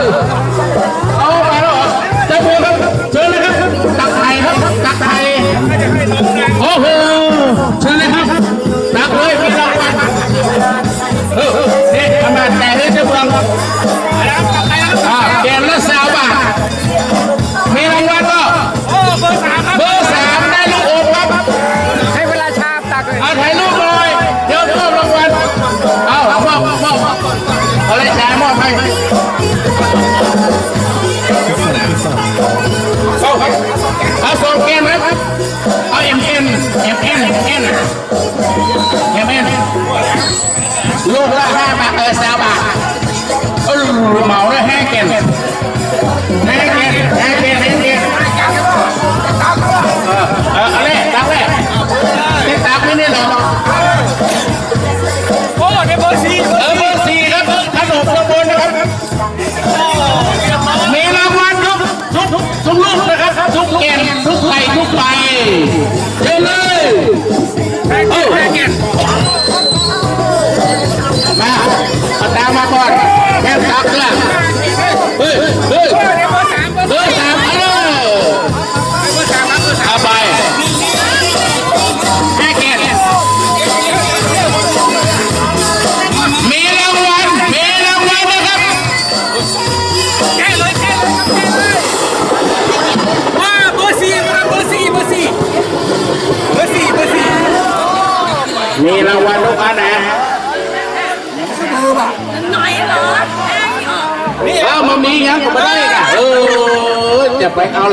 Oh! my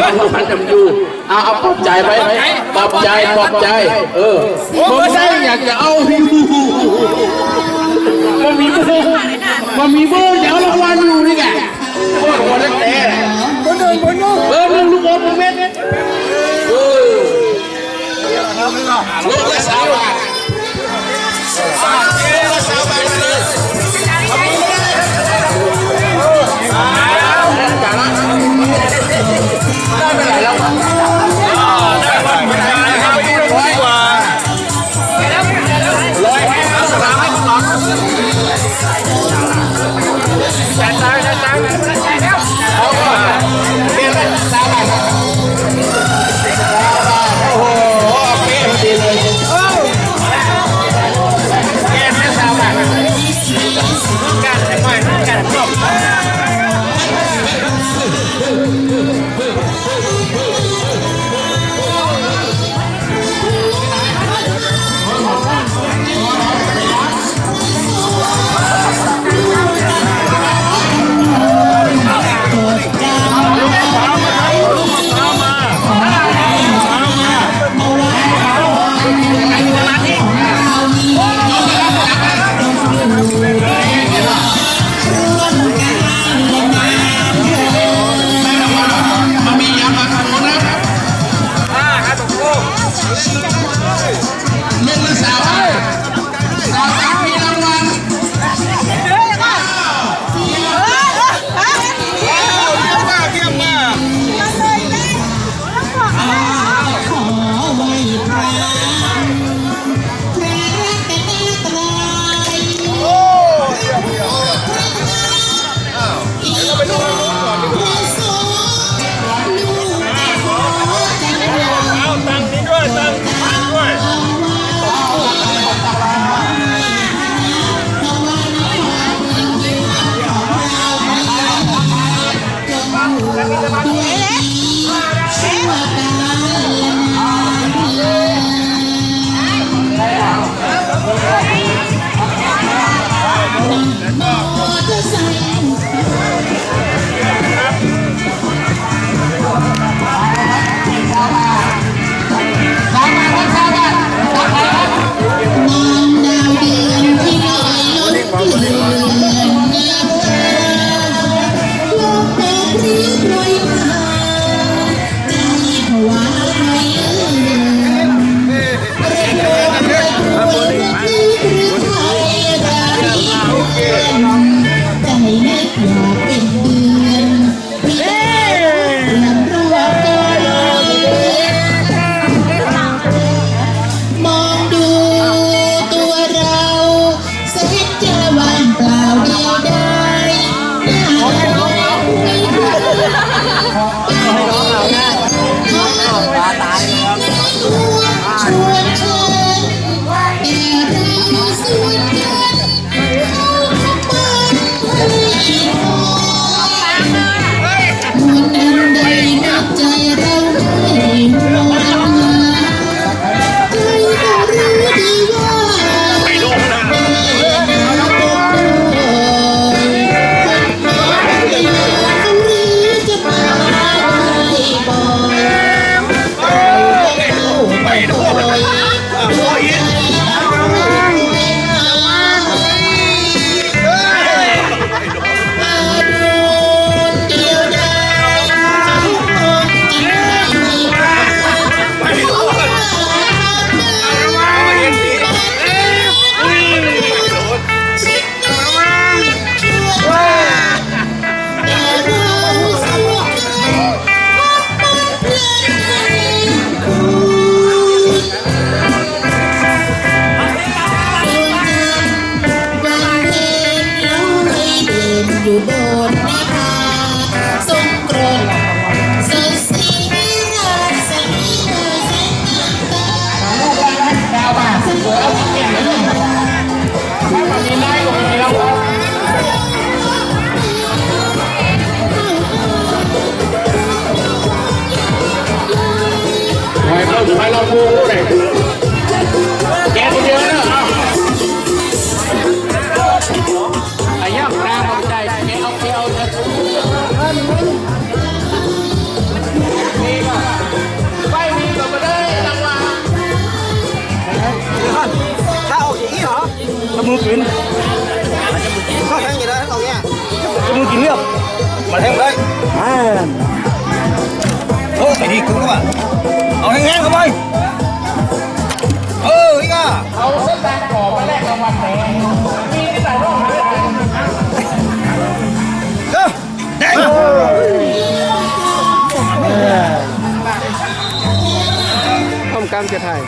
ลองดูมันจำอยู่เอาาปลอบใจไปปลอบใจปลอบใจ เออผมไม่อยากจะเอาอยู่มันมีเบอร์มันมีเบอเดี๋ยวรางวัลอยู่นี่แกโคตรคนแท้คนเดินคนนู้นเออมึงลูกอมมึเม็ดเนี่ยเออลูกละสามานโอ้ไอ้นี่คุณก็ว่าเอาแห้งๆเข้าไปเออนี่ก็เอาเส้นแดงกรอบมาแลกรางวัลแดงมีแต่ร่องหาแดงเด้อแดงทำการเกิดไทย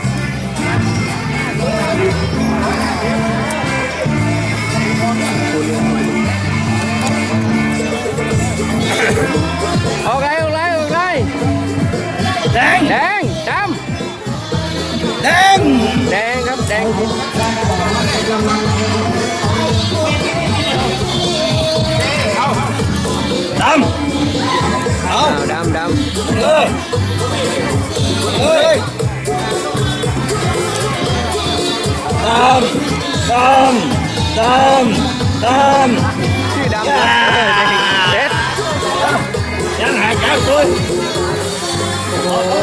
đen. Đen trăm đen. Đen không đen. Ờ, đâm. Đâm. Đâm đâm. Ơi ơi đâm đâm đâm đâm. Đâm đâm đâm đâm đâm đâm đâm đâm đâm đâm đâm Vamos!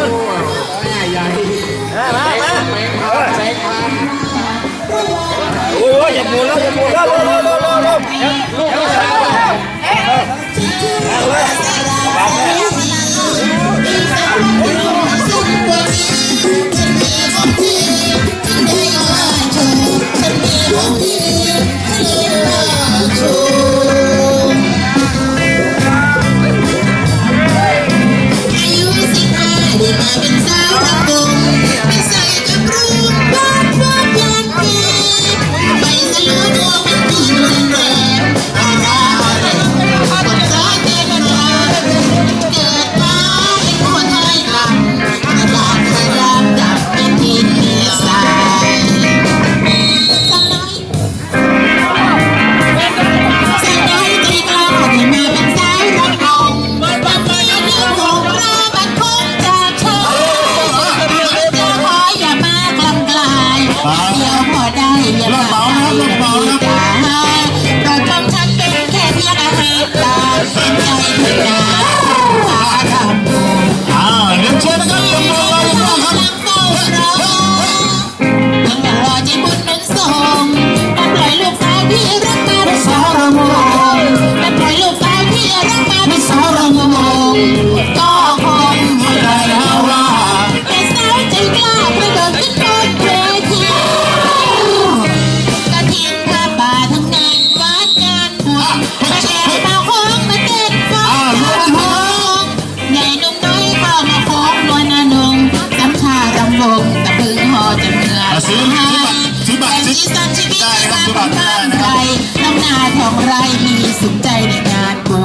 เอยซื้อบัตรซื้อบัตรซื้อบัตรซื้ได้นะครับซื้อบัตรได้นะครับน้ำนาของไรมีสุขใจในงานบุ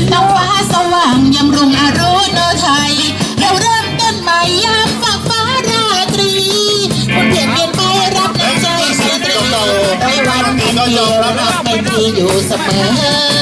ญน้ำฟ้าสว่างยำรุงอารุณไทยเราเริ่มต้นใหม่ยามฝากฟ้าราตรีคนเปลี่ยนเปลี่ยนไปรับในใจเสียตรีไม่วันเดียวรับไม่ตรีอยู่เสมอ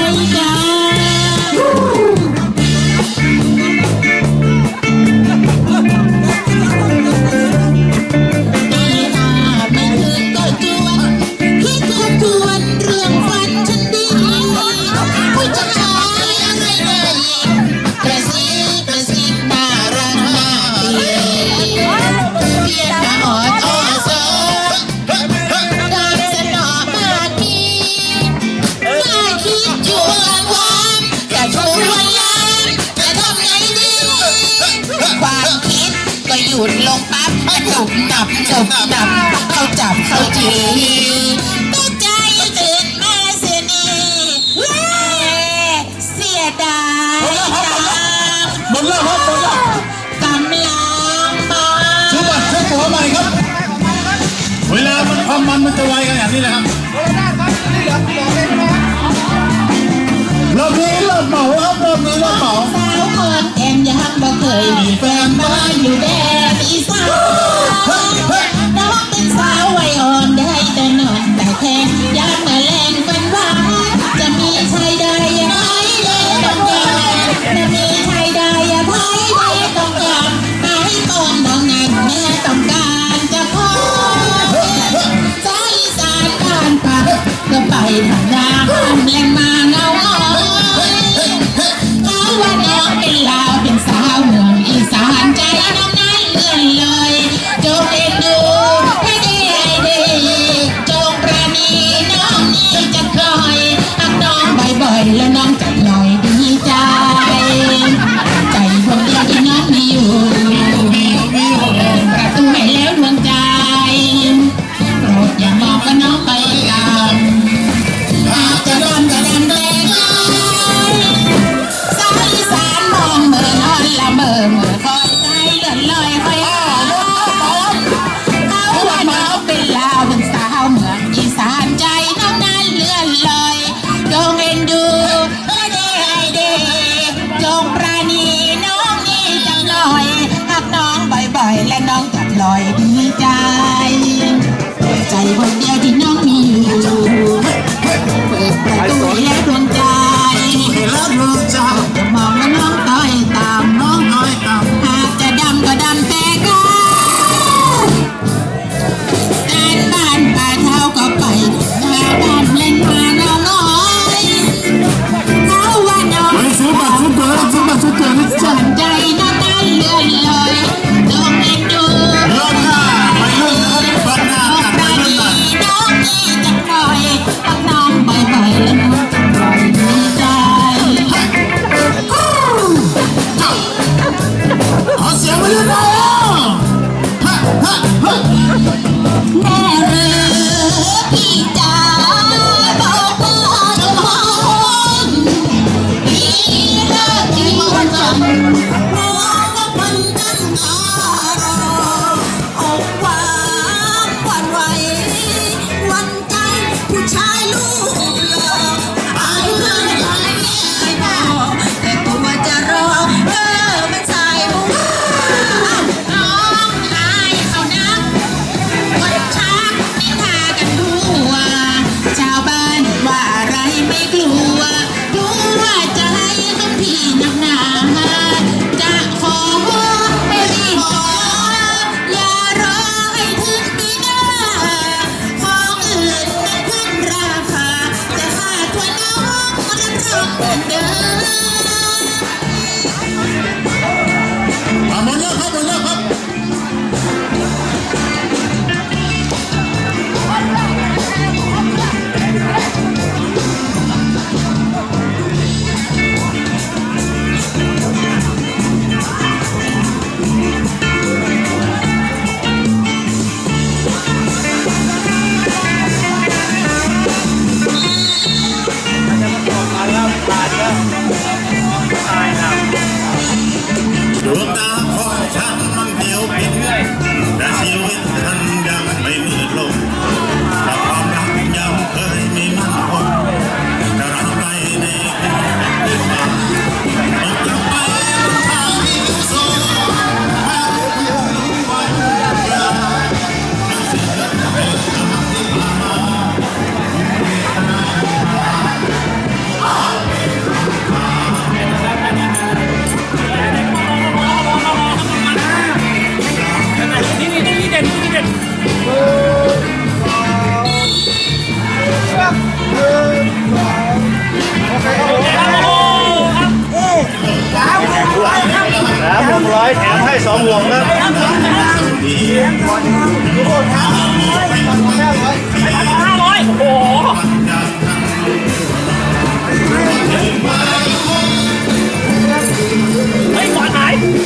จับจบจับเขาจับเขาจีตกใจตื่นมาเสียนีเย้เสียดายหมดแล้วครับหมดแล้วกำลังมาชุบบัตรชุบตัวใหม่ครับ เวลามันความมันมันจะไวกันอย่างนี้นะครับเรอบนี้ราบเหมาครับรอบนี้รอเหมาสาวคน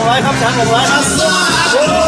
กร้อยครับช้างหกร้อยครับ